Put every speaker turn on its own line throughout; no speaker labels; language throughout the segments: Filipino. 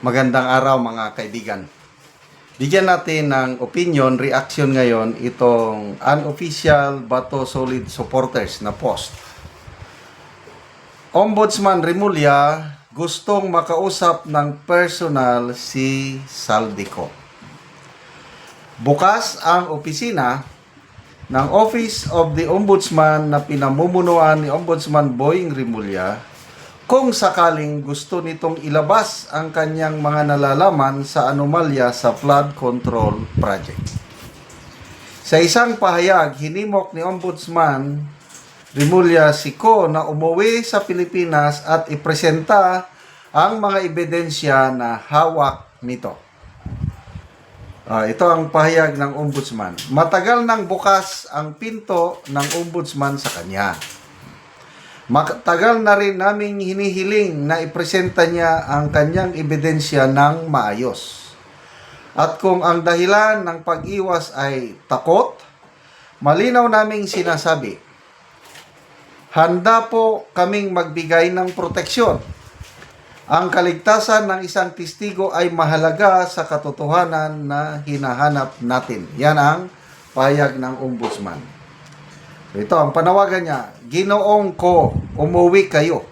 Magandang araw mga kaibigan. Bigyan natin ng opinion, reaction ngayon itong unofficial Bato Solid supporters na post. Ombudsman Rimulya gustong makausap ng personal si Saldico. Bukas ang opisina ng Office of the Ombudsman na pinamumunuan ni Ombudsman Boying Rimulya kung sakaling gusto nitong ilabas ang kanyang mga nalalaman sa anomalya sa flood control project. Sa isang pahayag, hinimok ni Ombudsman Rimulya Siko na umuwi sa Pilipinas at ipresenta ang mga ebidensya na hawak nito. Ah, ito ang pahayag ng ombudsman. Matagal nang bukas ang pinto ng ombudsman sa kanya. Matagal na rin naming hinihiling na ipresenta niya ang kanyang ebidensya ng maayos. At kung ang dahilan ng pag-iwas ay takot, malinaw naming sinasabi, handa po kaming magbigay ng proteksyon. Ang kaligtasan ng isang testigo ay mahalaga sa katotohanan na hinahanap natin. Yan ang payag ng ombudsman. Ito ang panawagan niya, Ginoong ko, umuwi kayo.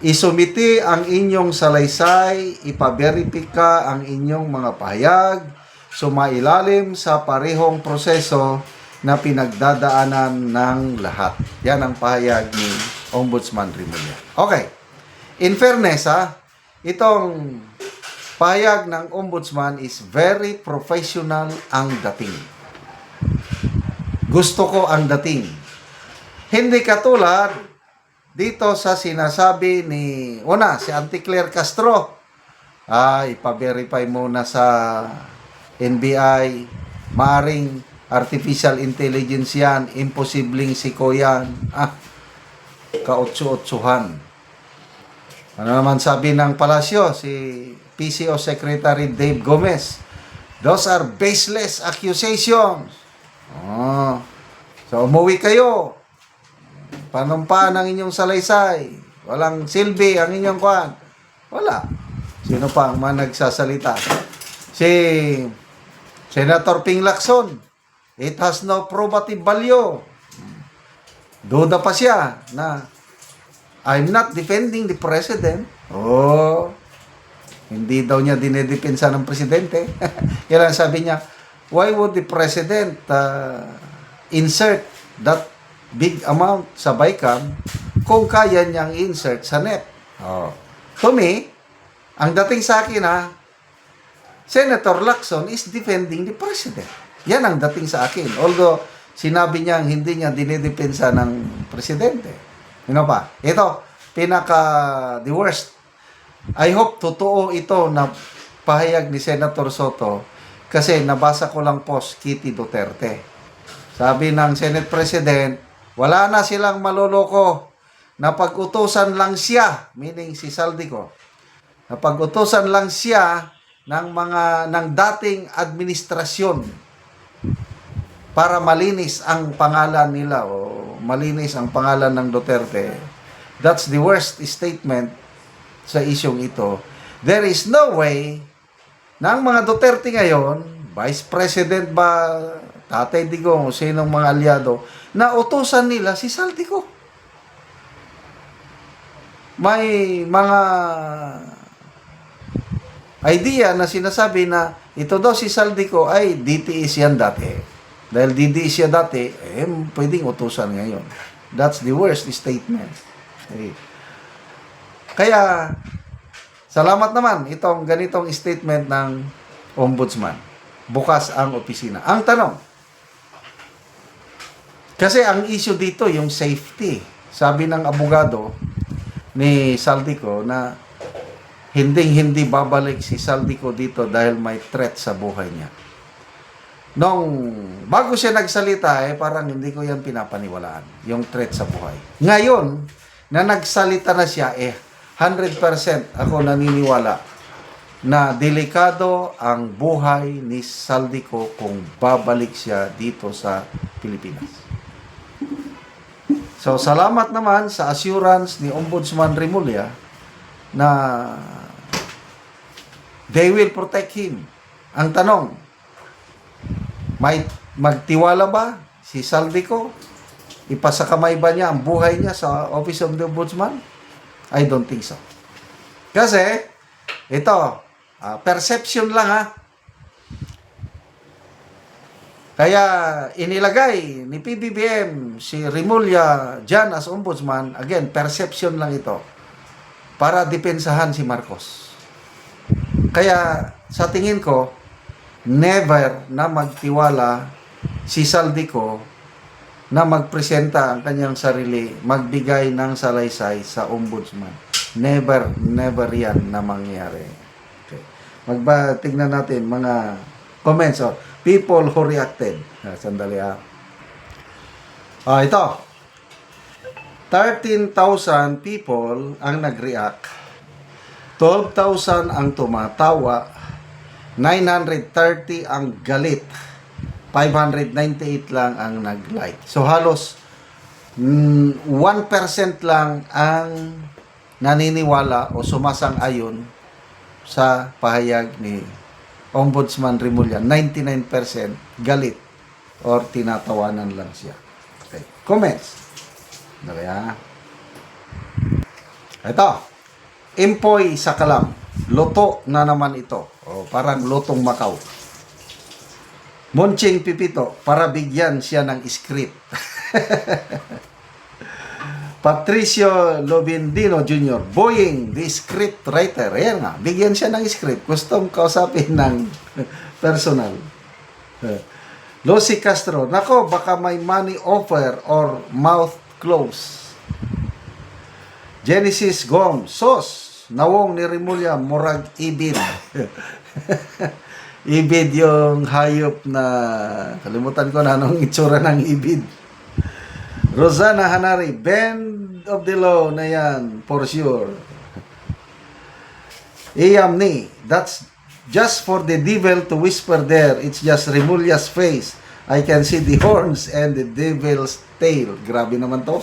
Isumiti ang inyong salaysay, ipaberipika ang inyong mga pahayag, sumailalim sa parehong proseso na pinagdadaanan ng lahat. Yan ang pahayag ni Ombudsman Rimulya. Okay. In fairness, ha, itong pahayag ng Ombudsman is very professional ang dating gusto ko ang dating. Hindi katulad dito sa sinasabi ni, una, si Auntie Claire Castro. Ah, ipa-verify muna sa NBI. Maaring artificial intelligence yan. Imposibleng siko yan. Ah, kautsu-utsuhan. Ano naman sabi ng palasyo, si PCO Secretary Dave Gomez, Those are baseless accusations. Oh. So, umuwi kayo. Panumpaan ang inyong salaysay. Walang silbi ang inyong kwan. Wala. Sino pa ang mga nagsasalita? Si Senator Ping Lacson. It has no probative value. Duda pa siya na I'm not defending the president. Oh, hindi daw niya dinedepensa ng presidente. Yan sabi niya, why would the president uh, insert that big amount sa BICAM kung kaya niyang insert sa NEP? Oh. To me, ang dating sa akin ha, Senator Lacson is defending the president. Yan ang dating sa akin. Although, sinabi niya hindi niya dinedepensa ng presidente. Ano pa? Ito, pinaka the worst. I hope totoo ito na pahayag ni Senator Soto kasi nabasa ko lang post Kitty Duterte. Sabi ng Senate President, wala na silang maloloko. Napag-utusan lang siya, meaning si Saldico. Napag-utusan lang siya ng mga ng dating administrasyon para malinis ang pangalan nila o malinis ang pangalan ng Duterte. That's the worst statement sa isyong ito. There is no way ang mga Duterte ngayon, Vice President ba, Tatay Digong, sinong mga aliado, na utusan nila si Saltico. May mga idea na sinasabi na ito daw si Saldico ay DTS yan dati. Dahil DTS siya dati, eh, pwedeng utusan ngayon. That's the worst statement. Okay. Kaya, salamat naman itong ganitong statement ng ombudsman. Bukas ang opisina. Ang tanong, kasi ang issue dito yung safety. Sabi ng abogado ni Saldico na hinding-hindi babalik si Saldico dito dahil may threat sa buhay niya. Nung bago siya nagsalita, eh, parang hindi ko yan pinapaniwalaan, yung threat sa buhay. Ngayon, na nagsalita na siya, eh, 100% ako naniniwala na delikado ang buhay ni Saldico kung babalik siya dito sa Pilipinas. So, salamat naman sa assurance ni Ombudsman Rimulya na they will protect him. Ang tanong, may magtiwala ba si Saldico? Ipasakamay ba niya ang buhay niya sa Office of the Ombudsman? I don't think so. Kasi, ito, ah, perception lang ha. Kaya inilagay ni PBBM si Rimulya dyan as ombudsman, again, perception lang ito, para depensahan si Marcos. Kaya sa tingin ko, never na magtiwala si Saldico na magpresenta ang kanyang sarili, magbigay ng salaysay sa ombudsman. Never, never yan na mangyari. Okay. Magba, tignan natin mga comments or people who reacted. Ah, sandali ah. Ah, ito. 13,000 people ang nag-react. 12,000 ang tumatawa. 930 ang galit. 598 lang ang nag-like. So halos mm, 1% lang ang naniniwala o sumasang-ayon sa pahayag ni Ombudsman Rimulya. 99% galit or tinatawanan lang siya. Okay. Comments. Okay, ha? Ito. Empoy sa kalam. Loto na naman ito. O, parang lotong Macau. Monching Pipito, para bigyan siya ng script. Patricio Lobindino Jr., Boying, the script writer. Ayan nga, bigyan siya ng script. Gustong kausapin ng personal. Eh, Lucy Castro, nako, baka may money offer or mouth close. Genesis Gom, sos, nawong ni Rimulya, murag ibid. ibid yung hayop na, kalimutan ko na anong itsura ng ibid. Rosana Hanari, bend of the law na yan, for sure. Iyam ni, that's just for the devil to whisper there. It's just Remulya's face. I can see the horns and the devil's tail. Grabe naman to.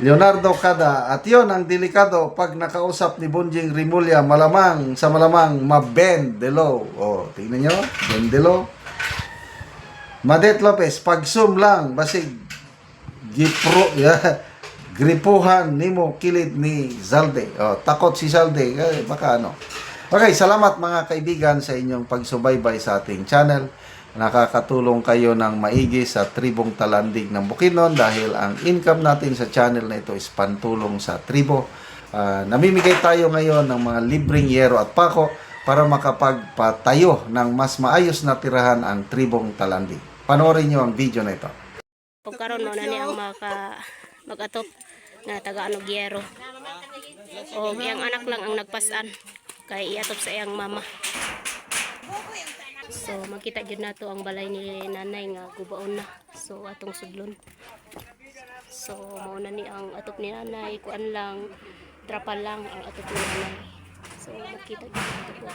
Leonardo Cada, at yon ang delikado pag nakausap ni Bunjing Rimulya, malamang, sa malamang, mabend the law. O, tingnan nyo, bend the law. Madet Lopez, pag zoom lang, basig, gipro, yeah, gripuhan nimo kilid ni Zalde. O, takot si Zalde, eh, baka ano. Okay, salamat mga kaibigan sa inyong pagsubaybay sa ating channel. Nakakatulong kayo ng maigi sa tribong talandig ng Bukidnon dahil ang income natin sa channel na ito is pantulong sa tribo. Ah, namimigay tayo ngayon ng mga libreng yero at pako para makapagpatayo ng mas maayos na tirahan ang tribong talandig. Panoorin nyo ang video na ito.
Pagkaroon mo na niya ang maka magatop na taga Anogyero. O iyang anak lang ang nagpasan kay iatop sa iyang mama. So makita gyud nato ang balay ni nanay nga gubaon na. So atong sudlon. So mao na ni ang atop ni nanay kuan lang trapal lang ang atop ni nanay. So makita gyud nato po.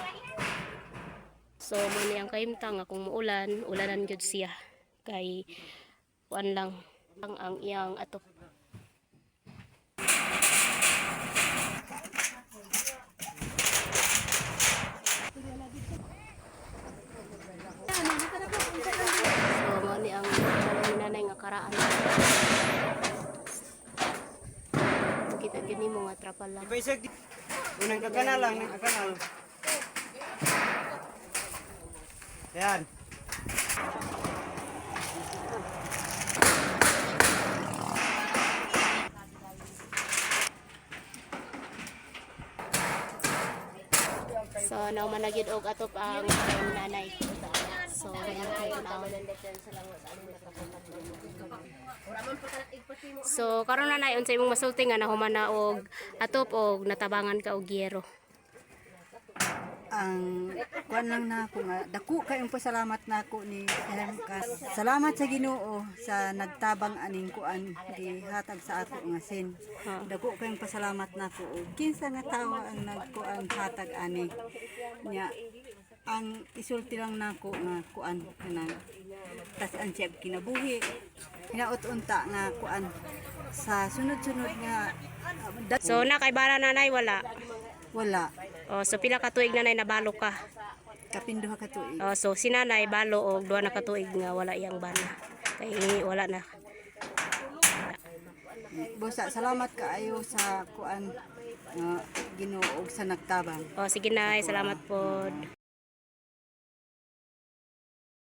So mo ni ang kahimtang nga kung muulan, ulanan gyud siya kay kuan lang ang ang iyang atop. So mo ni ang balay ni nanay nga karaan. Kita gini trapal lang.
Paisag di. Unang kakanal lang, ng kakanal. Yan.
So, now managid og atop ang nanay. So, ganyan kayo na. So, karon na nay unsay imong masulti nga nahuman na og atop og natabangan ka og yero.
ang kuan lang na ako nga dako kayong pasalamat na ako ni ka salamat sa Ginoo sa nagtabang aning kuan gihatag sa ako nga sin
Ha.
dako kayong pasalamat na ako og kinsa nga tawo ang nagkuan hatag ani nya ang isulti lang nako nga kuan kanang tas ang siya kinabuhi hinaut unta nga kuan sa sunod-sunod nga da-
So, na kay bara nanay wala.
Wala.
Oh, so pila ka tuig nanay nabalo ka.
Kapinduha ka tuig.
Oh, so si nanay balo og duha na ka tuig nga wala iyang bana. Kay wala na.
Bosa, salamat kaayo sa kuan uh, Ginoo sa nagtabang.
Oh, sige nay, salamat po.